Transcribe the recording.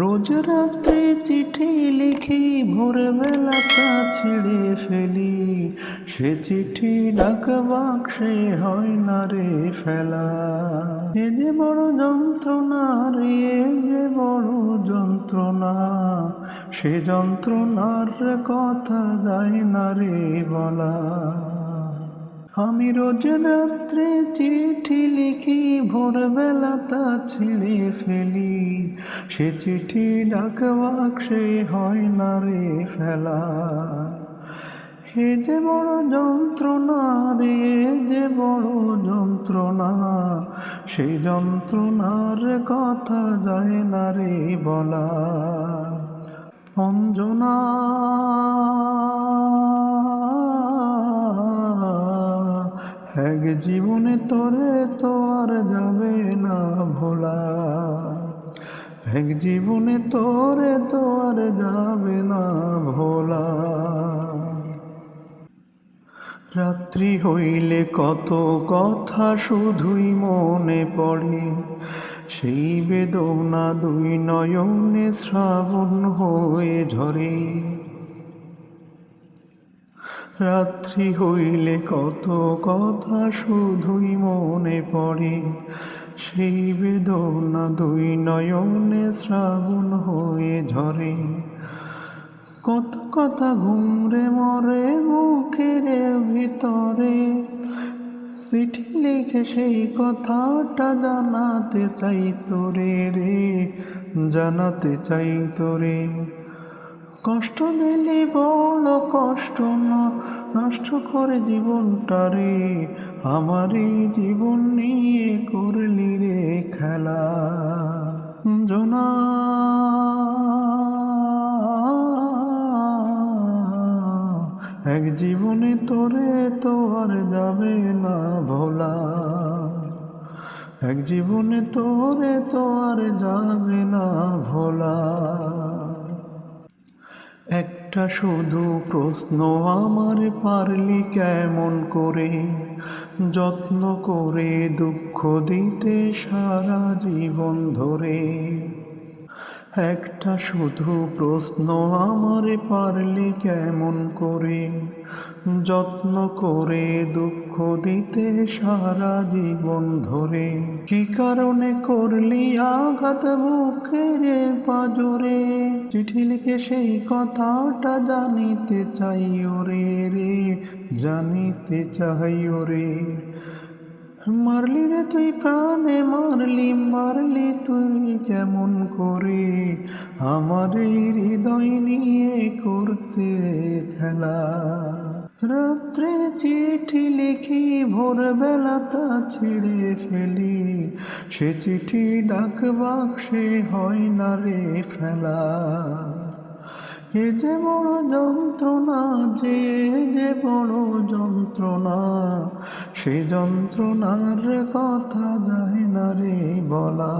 রোজ রাত্রে চিঠি লিখি, ভোরবেলা তা ছিঁড়ে ফেলি। সে চিঠি ডাক বাক্সে হয় না রে ফেলা। এ যে বড় যন্ত্রণা রে যে বড় যন্ত্রণা। সে যন্ত্রণার কথা যায় না রে বলা। আমি রোজ রাত্রে চিঠি লিখি, ভোরবেলা তা ছিঁড়ে ফেলি। সে চিঠি ডাক বাক্সে হয় না রে ফেলা। হে যে বড় যন্ত্রণা রে যে বড় যন্ত্রণা সেই যন্ত্রণার কথা যায় না রে বলা। অঞ্জনা এক জীবনে তোরে তো আর যাবে না ভোলা। এক জীবনে তোরে তো আর যাবে না ভোলা। রাত্রি হইলে কত কথা শুধুই মনে পড়ে। সেই বেদনা দুই নয়নে শ্রাবণ হয়ে ঝরে। রাত্রি হইলে কত কথা শুধুই মনে পড়ে। সেই বেদনা দুই নয়নে শ্রাবণ হয়ে ঝরে। কত কথা ঘুমরে মরে মুখের ভিতরে। চিঠি লিখে সেই কথাটা জানাতে চাই তোরে রে, জানাতে চাই তোরে। কষ্ট দিলে, বড় কষ্ট নষ্ট করে জীবনটা রে আমার এই জীবন নিয়ে করলি রে খেলা। জোনা। এক জীবনে তোরে তো আর যাবে না ভোলা। এক জীবনে তোরে তো আর যাবে না ভোলা। একটা শুধু প্রশ্ন, আমার পারলি কেমন করে? যত্ন করে দুঃখ দিতে সারা জীবন ধরে। একটা শুধু প্রশ্ন, আমার পারলি কেমন করে? যত্ন করে দুঃখ দিতে সারা জীবন ধরে। কি কারণে করলি আঘাত বুকের পাজরে? চিঠি লিখে সেই কথাটা জানিতে চাই ওরে রে, জানিতে চাই ওরে মারলি রে তুই প্রাণে, মারলি মারলি তুই কেমন করে? আমার হৃদয় নিয়ে করতে খেলা। রাত্রে চিঠি লিখি, ভোরবেলা তা ছিঁড়ে ফেলি। সে চিঠি ডাক বাক্সে হয় না রে ফেলা। এ যে বড় যন্ত্রণা, যে যে বড় যন্ত্রণা, সে যন্ত্রণার কথা যায় না রে বলা।